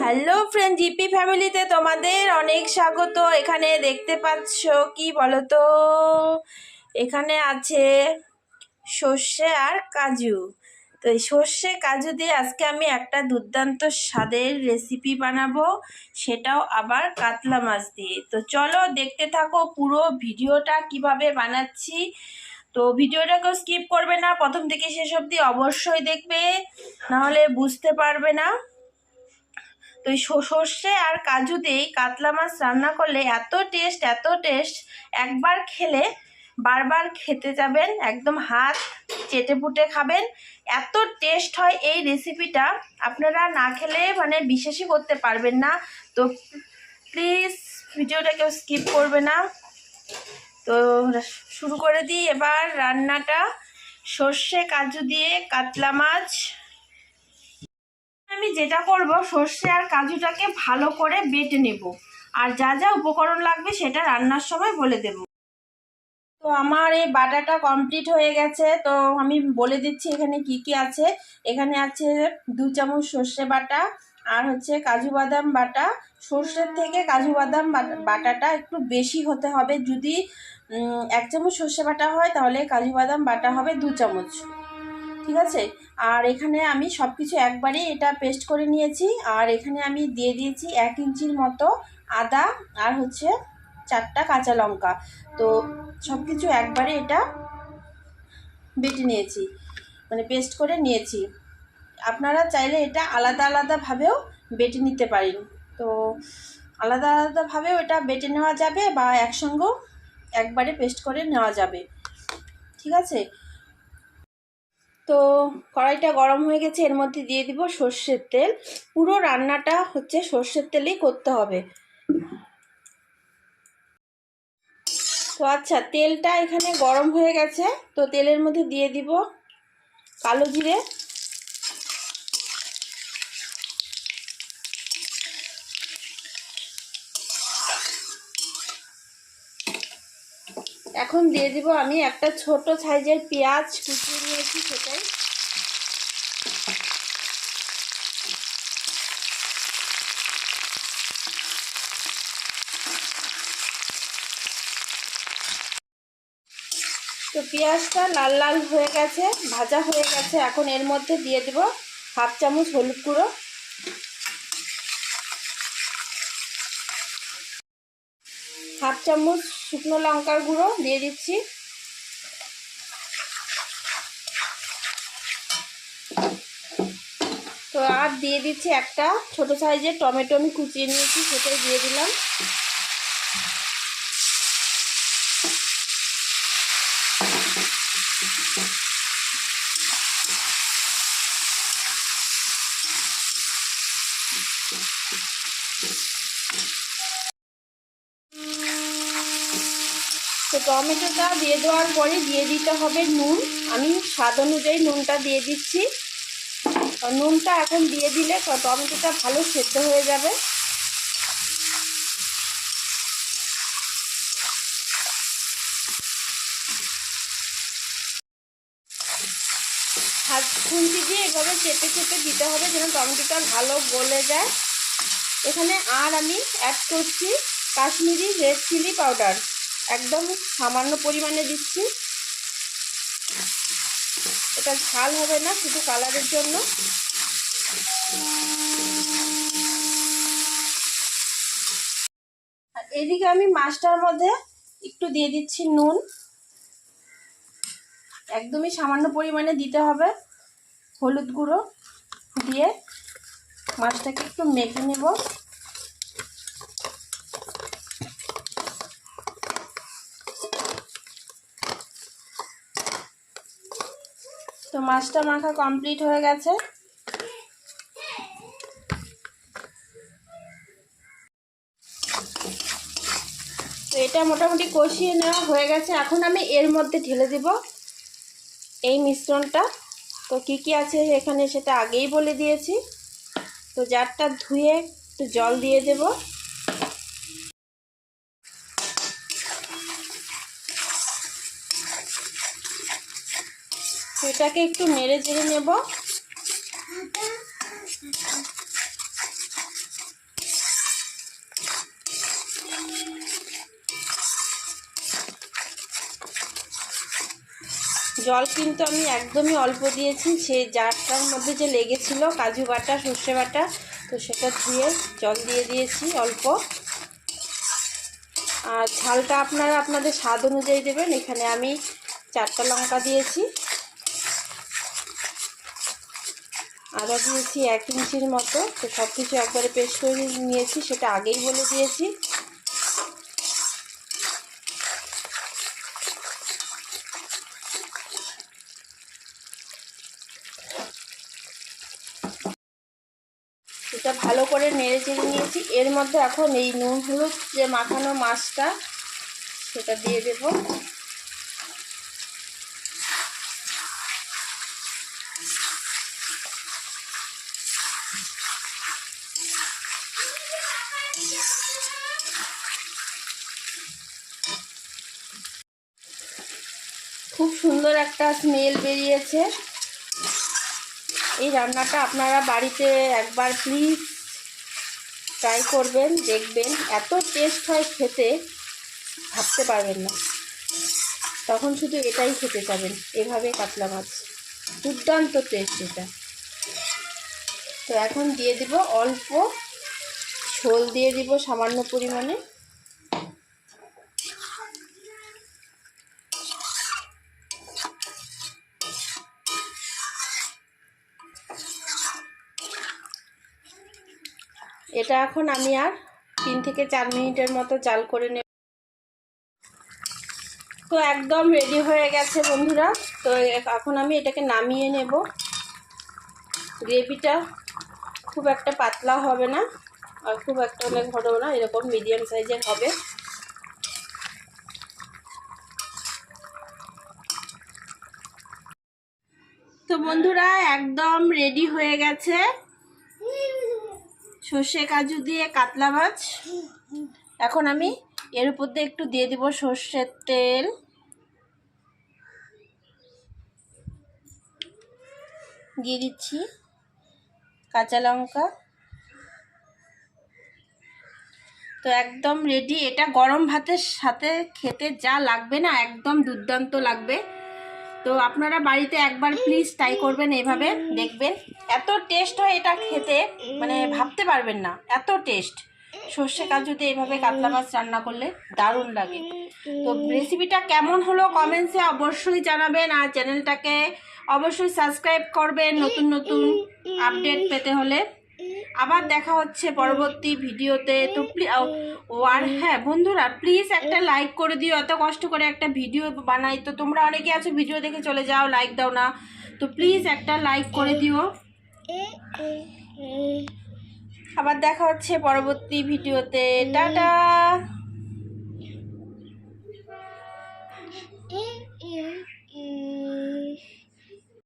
Hello friend GP ফ্যামিলিতে তোমাদের অনেক স্বাগত। এখানে দেখতে পাচ্ছ কি বলো তো এখানে আছে সর্ষে আর কাজু। তো এই সর্ষে কাজু দিয়ে আজকে আমি একটা দুর্দান্ত স্বাদের রেসিপি বানাবো। সেটাও আবার কাতলা মাছ দিয়ে। তো চলো দেখতে থাকো পুরো ভিডিওটা কীভাবে বানাচ্ছি। তো ভিডিওটাকেও স্কিপ করবে না, প্রথম থেকে শেষ অবধি অবশ্যই দেখবে, নাহলে বুঝতে পারবে না। তো সর্ষে আর কাজু দিয়েই কাতলা মাছ রান্না করলে এত টেস্ট এত টেস্ট একবার খেলে বারবার খেতে যাবেন, একদম হাত চেটে পুটে খাবেন। এত টেস্ট হয় এই রেসিপিটা আপনারা না খেলে মানে বিশ্বাসই করতে পারবেন না। তো প্লিজ ভিডিওটা কেউ স্কিপ করবে না। তো শুরু করে দিই এবার রান্নাটা। সর্ষে, কাজু দিয়ে কাতলা মাছ আমি যেটা করব, সর্ষে আর কাজুটাকে ভালো করে বেটে নেব। আর যা যা উপকরণ লাগবে সেটা রান্নার সময় বলে দেব। তো আমার এই বাটাটা কমপ্লিট হয়ে গেছে। তো আমি বলে দিচ্ছি এখানে কি কি আছে। এখানে আছে দু চামচ সর্ষে বাটা আর হচ্ছে কাজু বাদাম বাটা। সর্ষের থেকে কাজু বাদাম বাটাটা একটু বেশি হতে হবে। যদি এক চামচ সর্ষে বাটা হয় তাহলে কাজু বাদাম বাটা হবে দু চামচ। ঠিক আছে? আর এখানে আমি সব কিছু একবারেই এটা পেস্ট করে নিয়েছি। আর এখানে আমি দিয়ে দিয়েছি এক ইঞ্চির মতো আদা আর হচ্ছে চারটা কাঁচা লঙ্কা। তো সব কিছু একবারে এটা বেটে নিয়েছি মানে পেস্ট করে নিয়েছি। আপনারা চাইলে এটা আলাদা আলাদাভাবেও বেটে নিতে পারেন। তো আলাদা আলাদাভাবেও এটা বেটে নেওয়া যাবে বা একসঙ্গেও একবারে পেস্ট করে নেওয়া যাবে। ঠিক আছে? তো কড়াইটা গরম হয়ে গেছে, এর মধ্যে দিয়ে দিব সর্ষের তেল। পুরো রান্নাটা হচ্ছে সর্ষের তেলেই করতে হবে। তো আচ্ছা তেলটা এখানে গরম হয়ে গেছে, তো তেলের মধ্যে দিয়ে দিব কালো জিরে। এখন দিয়ে দিব আমি একটা ছোট সাইজের পেঁয়াজ কুচিয়ে নিয়েছি সেটাই। তো পেঁয়াজটা লাল লাল হয়ে গেছে, ভাজা হয়ে গেছে। এখন এর মধ্যে দিয়ে দেব হাফ চামচ হলুদ গুঁড়ো। হাফ চামচ শুকনো লঙ্কার গুঁড়ো দিয়ে দিচ্ছি। তো আর দিয়ে দিচ্ছি একটা ছোট সাইজের টমেটো আমি কুচিয়ে নিয়েছি, সেটাই দিয়ে দিলাম। টমেটোটা দিয়ে দেওয়ার পরে দিয়ে দিতে হবে নুন। আমি স্বাদ অনুযায়ী নুনটা দিয়ে দিচ্ছি। নুনটা এখন দিয়ে দিলে টমেটোটা ভালো সেদ্ধ হয়ে যাবে। হাত খুন্তি দিয়ে এভাবে চেপে চেপে দিতে হবে যেন টমেটোটা ভালো গলে যায়। এখানে আর আমি অ্যাড করছি কাশ্মীরি রেড চিলি পাউডার একদম সামান্য পরিমাণে দিচ্ছি। এটা ঝাল হবে না, শুধু কালারের জন্য। এদিকে আমি মাছটার মধ্যে একটু দিয়ে দিচ্ছি নুন। একদমই সামান্য পরিমাণে দিতে হবে হলুদ গুঁড়ো দিয়ে। মাছটাকে একটু মেখে নেব। তো মাছটা মাখা কমপ্লিট হয়ে গেছে। তো এটা মোটামুটি কষিয়ে নেওয়া হয়ে গেছে। এখন আমি এর মধ্যে ঢেলে দেব এই মিশ্রণটা। তো কি কি আছে এখানে সেটা আগেই বলে দিয়েছি। তো জারটা ধুয়ে একটু জল দিয়ে দেব। এটাকে একটু নেড়ে জেড়ে নেব। জল কিন্তু আমি একদমই অল্প দিয়েছি সেই জারটার মধ্যে যে লেগেছিল কাজু বাটা, সর্ষে বাটা, তো সেটা ধুয়ে জল দিয়ে দিয়েছি অল্প। আর ঝালটা আপনারা আপনাদের স্বাদ অনুযায়ী দেবেন। এখানে আমি চারটা লঙ্কা দিয়েছি। আদা দিয়েছি এক ইঞ্চির মতো। তো সব কিছু একবারে পেস্ট করে নিয়েছি, সেটা আগেই বলে দিয়েছি। এটা ভালো করে নেড়ে চেড়ে নিয়েছি। এর মধ্যে এখন এই নুন হলুদ যে মাখানো মাছটা, সেটা দিয়ে দেব। খুব সুন্দর একটা স্মেল বেরিয়েছে। এই রান্নাটা আপনারা বাড়িতে একবার প্লিজ ট্রাই করবেন, দেখবেন। এত টেস্ট হয় খেতে, ভাবতে পারবেন না। তখন শুধু এটাই খেতে চাবেন, এভাবে কাতলা মাছ। দুর্দান্ত টেস্ট এটা। তো এখন দিয়ে দিব অল্প ঝোল দিয়ে দিব সামান্য পরিমাণে। এটা এখন আমি আর তিন থেকে চার মিনিটের মতো জাল করে নেব। তো একদম রেডি হয়ে গেছে বন্ধুরা। তো এখন আমি এটাকে নামিয়ে নেব। গ্রেভিটা খুব একটা পাতলা হবে না, আর খুব একটা অনেক ঘটবে না, এরকম মিডিয়াম সাইজের হবে। তো বন্ধুরা, একদম রেডি হয়ে গেছে। সর্ষে কাজু দিয়ে কাতলা মাছ। এখন আমি এর উপর দিয়ে একটু দিয়ে দিব সর্ষের তেল। দিয়ে দিচ্ছি কাঁচা লঙ্কা। তো একদম রেডি এটা গরম ভাতের সাথে খেতে যা লাগবে না, একদম দুর্দান্ত লাগবে। তো আপনারা বাড়িতে একবার প্লিজ ট্রাই করবেন এভাবে, দেখবেন। এত টেস্ট হয় এটা খেতে মানে ভাবতে পারবেন না, এত টেস্ট সর্ষে কাজুতে এভাবে কাতলা মাছ রান্না করলে দারুণ লাগে। তো রেসিপিটা কেমন হলো কমেন্টসে অবশ্যই জানাবেন, আর চ্যানেলটাকে অবশ্যই সাবস্ক্রাইব করবেন নতুন নতুন আপডেট পেতে হলে। আবার দেখা হচ্ছে পরবর্তী ভিডিওতে তো ও আর হ্যাঁ বন্ধুরা প্লিজ একটা লাইক করে দিও এত কষ্ট করে একটা ভিডিও বানাই তো তোমরা অনেকে আছো ভিডিও দেখে চলে যাও লাইক দাও না তো প্লিজ একটা লাইক করে দিও আবার দেখা হচ্ছে পরবর্তী ভিডিওতে টাটা Yeah.